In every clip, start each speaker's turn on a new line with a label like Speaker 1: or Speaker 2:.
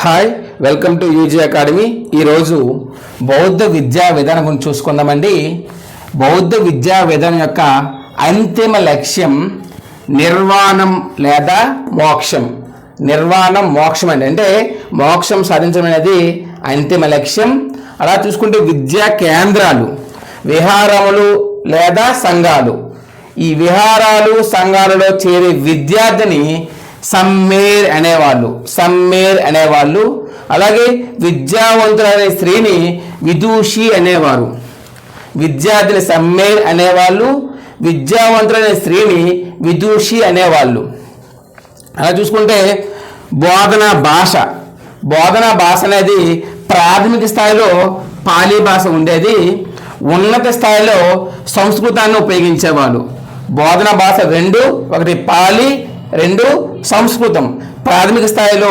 Speaker 1: Hi welcome to UG academy ఈరోజు బౌద్ధ విద్యా విధానం గురించి చూసుకుందామండి. బౌద్ధ విద్యా విధానం యొక్క అంతిమ లక్ష్యం నిర్వాణం లేదా మోక్షం. నిర్వాణం మోక్షం అండి. అంటే మోక్షం సాధించడం అనేది అంతిమ లక్ష్యం. అలా చూసుకుంటే విద్యా కేంద్రాలు విహారములు లేదా సంఘాలు. ఈ విహారాలు సంఘాలలో చేరే విద్యార్థిని సమ్మేర్ అనేవాళ్ళు సమ్మేర్ అనేవాళ్ళు. అలాగే విద్యావంతులైన స్త్రీని విదూషి అనేవారు. విద్యార్థిని సమ్మేర్ అనేవాళ్ళు విద్యావంతులైన స్త్రీని విదూషి అనేవాళ్ళు. అలా చూసుకుంటే బోధన భాష బోధన భాష అనేది ప్రాథమిక స్థాయిలో పాలీ భాష ఉండేది. ఉన్నత స్థాయిలో సంస్కృతాన్ని ఉపయోగించేవాళ్ళు. బోధన భాష రెండు ఒకటి పాలి రెండు సంస్కృతం. ప్రాథమిక స్థాయిలో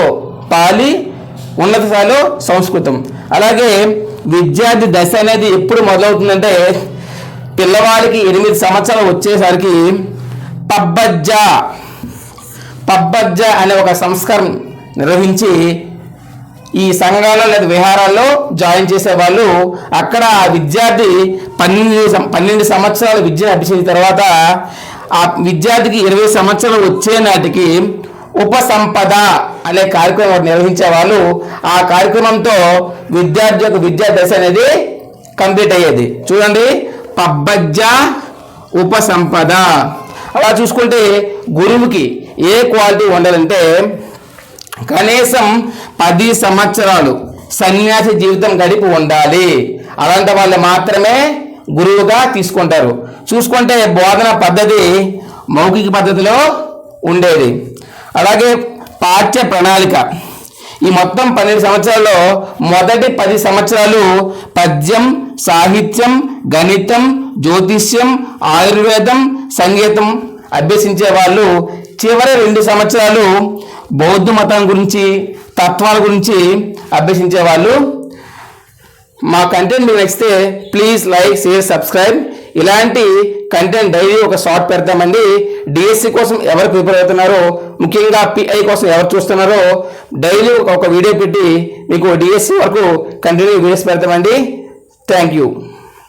Speaker 1: పాలి ఉన్నత స్థాయిలో సంస్కృతం. అలాగే విద్యార్థి దశ అనేది ఎప్పుడు మొదలవుతుందంటే పిల్లవాడికి ఎనిమిది సంవత్సరాలు వచ్చేసరికి పబ్బజ్జా. పబ్బజ్జ అనే ఒక సంస్కారం నిర్వహించి ఈ సంఘాలలో లేదా విహారాల్లో జాయిన్ చేసే వాళ్ళు అక్కడ ఆ విద్యార్థి పన్నెండు సం- పన్నెండు సంవత్సరాల విద్యను అభ్యసించిన తర్వాత ఆ విద్యార్థికి ఇరవై సంవత్సరాలు వచ్చే నాటికి ఉపసంపద అనే కార్యక్రమం నిర్వహించే వాళ్ళు ఆ కార్యక్రమంతో విద్యార్థి యొక్క విద్యా దశ అనేది కంప్లీట్ అయ్యేది. చూడండి పబ్బజ్జ ఉపసంపద. అలా చూసుకుంటే గురువుకి ఏ క్వాలిటీ ఉండాలంటే కనీసం పది సంవత్సరాలు సన్యాసి జీవితం గడిపి ఉండాలి. అలాంటి వాళ్ళు మాత్రమే గురువుగా తీసుకుంటారు. చూసుకుంటే బోధన పద్ధతి మౌఖిక పద్ధతిలో ఉండేది. అలాగే పాఠ్య ప్రణాళిక. ఈ మొత్తం పన్నెండు సంవత్సరాల్లో మొదటి పది సంవత్సరాలు పద్యం సాహిత్యం గణితం జ్యోతిష్యం ఆయుర్వేదం సంగీతం అభ్యసించే వాళ్ళు చివరి రెండు సంవత్సరాలు బౌద్ధ మతం గురించి తత్వాల గురించి అభ్యసించే వాళ్ళు మా కంటెంట్ మీకు నచ్చితే ప్లీజ్ లైక్ షేర్ సబ్స్క్రైబ్ ఇలాంటి కంటెంట్ డైలీ ఒక షార్ట్ పెడతామండి. డిఎస్సి కోసం ఎవరు ప్రిపేర్ అవుతున్నారో ముఖ్యంగా పిఐ కోసం ఎవరు చూస్తున్నారో డైలీ ఒక వీడియో పెట్టి మీకు డిఎస్సి వరకు కంటిన్యూ వీడియోస్ పెడతామండి. Thank you